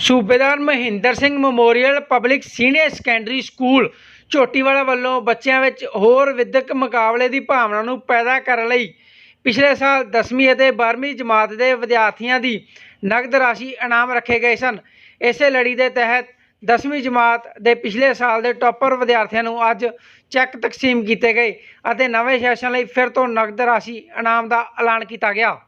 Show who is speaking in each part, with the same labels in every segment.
Speaker 1: Subedar Mahinder Singh memorial public senior secondary school Jhotiwala ਵੱਲੋਂ ਬੱਚਿਆਂ ਵਿੱਚ ਹੋਰ ਵਿਦਿਅਕ ਮੁਕਾਬਲੇ ਦੀ ਭਾਵਨਾ ਨੂੰ ਪੈਦਾ ਕਰਨ ਲਈ ਪਿਛਲੇ ਸਾਲ 10ਵੀਂ ਅਤੇ 12ਵੀਂ ਜਮਾਤ ਦੇ ਵਿਦਿਆਰਥੀਆਂ ਦੀ ਨਗਦ ਰਾਸ਼ੀ ਇਨਾਮ ਰੱਖੇ ਗਏ ਸਨ। ਇਸੇ ਲੜੀ ਦੇ ਤਹਿਤ 10ਵੀਂ ਜਮਾਤ ਦੇ ਪਿਛਲੇ ਸਾਲ ਦੇ ਟੌਪਰ ਵਿਦਿਆਰਥੀਆਂ ਨੂੰ ਅੱਜ ਚੈੱਕ ਤਕਸੀਮ ਕੀਤੇ ਗਏ ਅਤੇ ਨਵੇਂ ਸੈਸ਼ਨ ਲਈ ਫਿਰ ਤੋਂ ਨਗਦ ਰਾਸ਼ੀ ਇਨਾਮ ਦਾ ਐਲਾਨ ਕੀਤਾ ਗਿਆ।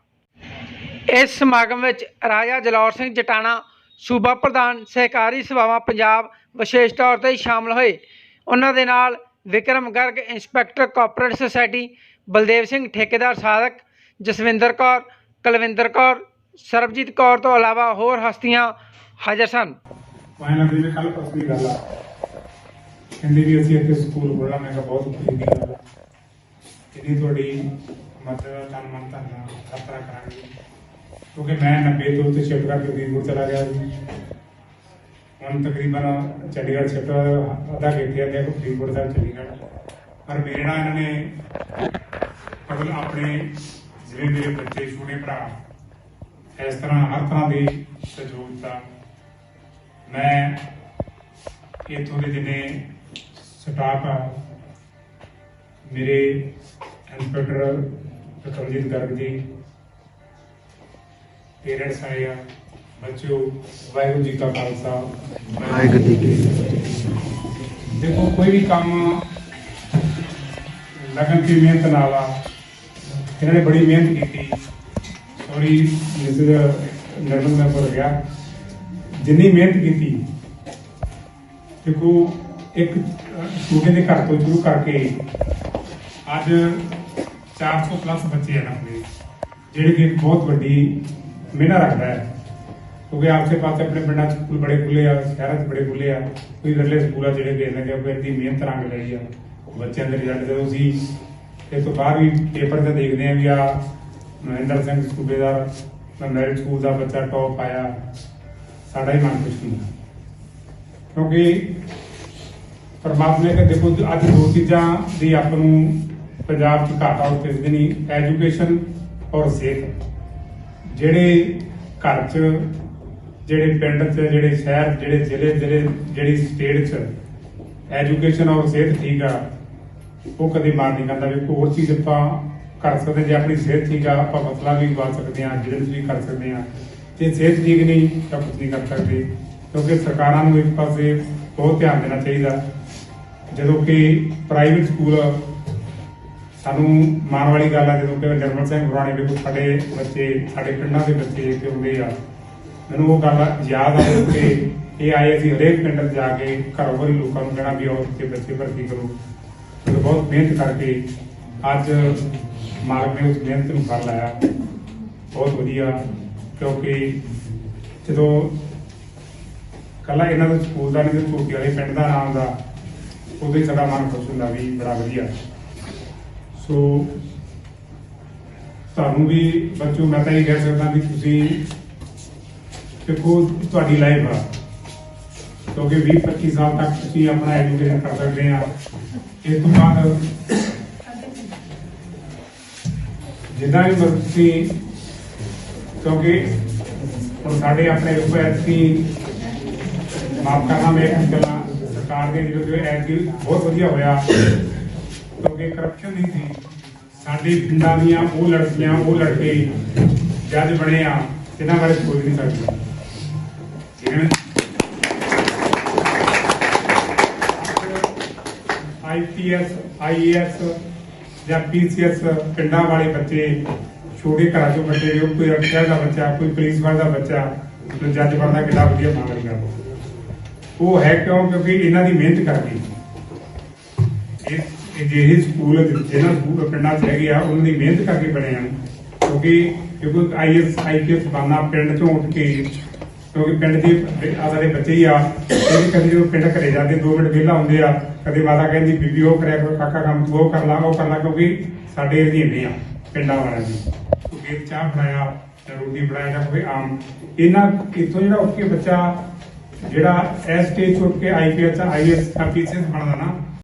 Speaker 1: ਇਸ ਸਮਾਗਮ ਵਿੱਚ ਰਾਜਾ ਜਲੌਰ ਸਿੰਘ ਜਟਾਣਾ ਸੂਬਾ ਪ੍ਰਧਾਨ ਸਹਿਕਾਰੀ ਸਭਾਵਾਂ ਪੰਜਾਬ ਵਿਸ਼ੇਸ਼ ਤੌਰ ਤੇ ਸ਼ਾਮਲ ਹੋਏ। ਉਹਨਾਂ ਦੇ ਨਾਲ Vikram Garg, inspector corporate society, Baldev Singh ਠੇਕੇਦਾਰ ਸਾਧਕ, ਜਸਵਿੰਦਰ ਕੌਰ, ਕੁਲਵਿੰਦਰ ਕੌਰ, ਸਰਬਜੀਤ ਕੌਰ ਤੋਂ ਇਲਾਵਾ ਹੋਰ ਹਸਤੀਆਂ ਹਾਜ਼ਰ ਸਨ।
Speaker 2: ਫਾਈਨਲ ਦੇ ਕੱਲ ਪਰਸੋਂ ਗੱਲ ਆ। ਕਹਿੰਦੇ ਵੀ ਅਸੀਂ ਇੱਥੇ ਸਕੂਲ ਖੋਲ੍ਹਣਾ ਮੈਂ ਕਿਹਾ ਬਹੁਤ ਖੁਸ਼ੀ ਦੀ ਗੱਲ ਆ। ਇਹਦੀ ਤੁਹਾਡੀ ਮਦਦ, ਤਨ ਮਨ, ਧਨ ਕਰਾਂਗੇ। ਕਿਉਂਕਿ ਮੈਂ 90 ਤੋਂ ਉੱਤੇ ਸ਼ਿਫਟ ਕਰਕੇ ਫਰੀਦਕੋਟ ਚਲਾ ਗਿਆ ਸੀ। ਹੁਣ ਤਕਰੀਬਨ ਚੰਡੀਗੜ੍ਹ ਸ਼ਿਫਟ ਅਦਾ ਕੀਤੀ ਹੈ ਤੇ ਫਰੀਦਕੋਟ ਸਾਹਿਬ, ਚੰਡੀਗੜ੍ਹ। ਪਰ ਮੇਰੇ ਨਾਲ ਇਹਨਾਂ ਨੇ ਮਤਲਬ ਆਪਣੇ ਜਿਵੇਂ ਮੇਰੇ ਬੱਚੇ, ਛੋਟੇ ਭਰਾ, ਇਸ ਤਰ੍ਹਾਂ ਹਰ ਤਰ੍ਹਾਂ ਦੇ ਸਹਿਯੋਗ ਦਿੱਤਾ। ਮੈਂ ਇਥੋਂ ਦੇ ਜਿੰਨੇ ਸਟਾਫ ਆ, ਮੇਰੇ ਇੰਸਪੈਕਟਰ ਕਮਜੀਤ ਗਰਗ ਜੀ ਪੇਰੈਂਟਸ ਆਏ ਆ ਬੱਚਿਓ ਵਾਹਿਗੁਰੂ ਜੀ ਕਾ ਖਾਲਸਾ।
Speaker 3: ਵਾਹਿਗੁਰੂ ਜੀ ਕੀ
Speaker 2: ਦੇਖੋ ਕੋਈ ਵੀ ਕੰਮ ਲਗਨ ਦੀ ਮਿਹਨਤ ਨਾਲ ਆ ਇਹਨਾਂ ਨੇ ਬੜੀ ਮਿਹਨਤ ਕੀਤੀ। ਸੌਰੀ ਮਿਸਿਸ ਨਰਮਲ ਮੈਂ ਭੁੱਲ ਗਿਆ। ਜਿੰਨੀ ਮਿਹਨਤ ਕੀਤੀ ਦੇਖੋ ਇੱਕ ਛੋਟੇ ਦੇ ਘਰ ਤੋਂ ਸ਼ੁਰੂ ਕਰਕੇ ਅੱਜ 400 ਪਲੱਸ ਬੱਚੇ ਹਨ ਆਪਣੇ ਜਿਹੜੇ ਕਿ ਬਹੁਤ ਵੱਡੀ ਮਿਹਨਤ ਰੱਖਦਾ ਹੈ। ਕਿਉਂਕਿ ਆਪਸੇ ਪਾਸੇ ਆਪਣੇ ਪਿੰਡਾਂ 'ਚ ਸਕੂਲ ਬੜੇ ਖੁੱਲੇ ਆ, ਸ਼ਹਿਰਾਂ 'ਚ ਬੜੇ ਖੁੱਲੇ ਆ। ਕੋਈ ਵਿਰਲੇ ਸਕੂਲ ਆ ਜਿਹੜੇ ਦੇਣ ਲੱਗੇ ਕੋਈ ਮਿਹਨਤ ਰੰਗ ਲਈ ਆ। ਬੱਚਿਆਂ ਦੇ ਰਿਜ਼ਲਟ ਜਦੋਂ ਅਸੀਂ ਇਸ ਤੋਂ ਬਾਅਦ ਵੀ ਪੇਪਰ ਤੇ ਦੇਖਦੇ ਆ ਵੀ ਆ ਮਹਿੰਦਰ ਸਿੰਘ ਸੂਬੇਦਾਰ ਮੈਰਿਟ ਸਕੂਲ ਦਾ ਬੱਚਾ ਟੌਪ ਆਇਆ। ਸਾਡਾ ਹੀ ਮਨ ਖੁਸ਼ ਹੁੰਦਾ। ਕਿਉਂਕਿ ਪਰਮਾਤਮਾ ਨੇ ਦੇਖੋ ਅੱਜ ਦੋ ਚੀਜ਼ਾਂ ਦੀ ਆਪ ਨੂੰ ਪੰਜਾਬ 'ਚ ਘਾਟਾ ਉੱਤੇ ਨਹੀਂ ਐਜੂਕੇਸ਼ਨ ਔਰ ਸਿਹਤ। ਜਿਹੜੇ ਘਰ 'ਚ, ਜਿਹੜੇ ਪਿੰਡ 'ਚ, ਜਿਹੜੇ ਸ਼ਹਿਰ, ਜਿਹੜੇ ਜ਼ਿਲ੍ਹੇ ਜਿਹੜੇ ਜਿਹੜੀ ਸਟੇਟ 'ਚ ਐਜੂਕੇਸ਼ਨ ਔਰ ਸਿਹਤ ਠੀਕ ਆ, ਉਹ ਕਦੇ ਮਾਰ ਨਹੀਂ ਕਰਦਾ ਵੀ ਹੋਰ ਚੀਜ਼ ਆਪਾਂ ਕਰ ਸਕਦੇ, ਜੇ ਆਪਣੀ ਸਿਹਤ ਠੀਕ ਆ, ਆਪਾਂ ਫਸਲਾਂ ਵੀ ਉਗਾ ਸਕਦੇ ਆ ਬਿਜ਼ਨਸ ਵੀ ਕਰ ਸਕਦੇ ਆ ਜੇ ਸਿਹਤ ਠੀਕ ਨਹੀਂ, ਤਾਂ ਕੁਝ ਨਹੀਂ ਕਰ ਸਕਦੇ। ਕਿਉਂਕਿ ਸਰਕਾਰਾਂ ਨੂੰ ਇੱਕ ਪਾਸੇ ਬਹੁਤ ਧਿਆਨ ਦੇਣਾ ਚਾਹੀਦਾ। ਜਦੋਂ ਕਿ ਪ੍ਰਾਈਵੇਟ ਸਕੂਲ ਸਾਨੂੰ ਮਾਣ ਵਾਲੀ ਗੱਲ ਆ ਜਦੋਂ ਕਿ ਨਿਰਮਲ ਸਿੰਘ ਗੁਰਾਣੀ ਦੇ ਕੋਲ ਸਾਡੇ ਬੱਚੇ, ਸਾਡੇ ਪਿੰਡਾਂ ਦੇ ਬੱਚੇ ਇੱਥੇ ਹੁੰਦੇ ਆ, ਮੈਨੂੰ ਉਹ ਗੱਲ ਯਾਦ ਆ ਕਿ ਇਹ ਆਏ ਅਸੀਂ ਹਰੇਕ ਪਿੰਡ ਜਾ ਕੇ ਘਰੋਂ ਘਰੀ ਲੋਕਾਂ ਨੂੰ ਕਹਿਣਾ ਵੀ ਆਓ ਇੱਥੇ ਬੱਚੇ ਭਰਤੀ ਕਰੋ। ਤੇ ਬਹੁਤ ਮਿਹਨਤ ਕਰਕੇ ਅੱਜ ਮਾਲਕ ਨੇ ਉਸ ਮਿਹਨਤ ਨੂੰ ਫਲ ਲਾਇਆ। ਬਹੁਤ ਵਧੀਆ, ਕਿਉਂਕਿ ਜਦੋਂ ਕੱਲਾ ਇਹਨਾਂ ਦਾ ਸਕੂਲ ਦਾ ਨਹੀਂ, ਤੇ ਛੋਟੀ ਵਾਲੇ ਪਿੰਡ ਦਾ ਨਾਮ ਦਾ ਉਦੋਂ ਹੀ ਸਾਡਾ ਮਨ ਖੁਸ਼ ਹੁੰਦਾ ਵੀ ਬੜਾ ਵਧੀਆ। ਸੋ ਤੁਹਾਨੂੰ ਵੀ ਬੱਚੋ, ਮੈਂ ਤਾਂ ਇਹ ਕਹਿ ਸਕਦਾ ਵੀ ਤੁਸੀਂ ਦੇਖੋ, ਤੁਹਾਡੀ ਲਾਈਫ ਆ। ਕਿਉਂਕਿ 20 25 ਸਾਲ ਤੱਕ ਤੁਸੀਂ ਆਪਣਾ ਐਜੂਕੇਸ਼ਨ ਕਰ ਸਕਦੇ ਆ। ਇਸ ਤੋਂ ਬਾਅਦ ਜਿੱਦਾਂ ਵੀ ਤੁਸੀਂ, ਕਿਉਂਕਿ ਹੁਣ ਸਾਡੇ ਆਪਣੇ ਰੂਪ ਐਤਕੀ ਮਾਫ ਕਰਨਾ, ਮੈਂ ਗੱਲਾਂ ਸਰਕਾਰ ਦੇ ਜਿਹੜੇ ਜੋ ਬਹੁਤ ਵਧੀਆ ਹੋਇਆ। ਕਿਉਂਕਿ ਕਰਪਸ਼ਨ ਨਹੀਂ। ਸੀ ਸਾਡੇ ਪਿੰਡਾਂ ਦੀਆਂ ਉਹ ਲੜਕੀਆਂ, ਉਹ ਲੜਕੇ ਜੱਜ ਬਣੇ ਆ, ਇਹਨਾਂ ਬਾਰੇ ਕੋਈ ਨਹੀਂ ਸਕਦਾ ਆਈਪੀਐਸ ਆਈਏਐਸ ਜਾਂ ਪੀਸੀਐਸ ਪਿੰਡਾਂ ਵਾਲੇ ਬੱਚੇ, ਛੋਟੇ ਘਰਾਂ ਚੋਂ ਬੱਚੇ ਜੋ ਕੋਈ ਅਫਸਰ ਦਾ ਬੱਚਾ, ਕੋਈ ਪੁਲਿਸ ਵਾਲਾ ਦਾ ਬੱਚਾ ਜੱਜ ਬਣਦਾ ਕਿੰਨਾ ਵਧੀਆ ਮਾਮਲਾ ਗੱਲ ਉਹ ਹੈ ਕਿਉਂ? ਕਿਉਂਕਿ ਇਹਨਾਂ ਦੀ ਮਿਹਨਤ ਕਰਕੇ। ਇਹ ਇਹ ਜਿਹੜੇ ਸਕੂਲ ਜਿਹਨਾਂ ਸਕੂਲ ਪਿੰਡਾਂ 'ਚ ਹੈਗੇ ਆ ਉਹਨਾਂ ਦੀ ਮਿਹਨਤ ਕਰਕੇ ਬਣੇ ਹਨ। ਕਿਉਂਕਿ ਕਿਉਂਕਿ ਆਈਐਸ ਆਈਪੀਐਸ ਬਣਨਾ ਪਿੰਡ 'ਚੋਂ ਉੱਠ ਕੇ, ਕਿਉਂਕਿ ਪਿੰਡ ਦੇ ਆ ਬੱਚੇ ਹੀ ਆ, ਇਹ ਕਦੇ ਜਦੋਂ ਪਿੰਡ ਘਰੇ ਜਾਂਦੇ 2 ਮਿੰਟ ਵਿਹਲਾ ਹੁੰਦੇ ਆ, ਕਦੇ ਮਾਤਾ ਕਹਿੰਦੀ, ਬੀਬੀ, ਉਹ ਕਰਿਆ ਕਰੋ, ਕਾਕਾ ਕੰਮ ਤੂੰ ਉਹ ਕਰ ਲਾ, ਉਹ ਕਰ ਲਾ, ਕਿਉਂਕਿ ਸਾਡੇ ਏਰੀਏ ਆ, ਪਿੰਡਾਂ ਵਾਲਿਆਂ ਦੀ। ਕਿਉਂਕਿ ਚਾਹ ਬਣਾਇਆ ਰੋਟੀ ਬਣਾਇਆ, ਜਾਂ ਕੋਈ ਆਮ। ਇਹਨਾਂ, ਇੱਥੋਂ ਜਿਹੜਾ ਉੱਠ ਕੇ ਬੱਚਾ, ਜਿਹੜਾ ਐਸ ਸਟੇਜ ਉੱਠ ਕੇ ਆਈਪੀਐਸ ਆਈਐਸ ਆਫੀਸਰ ਬਣਦਾ ਨਾ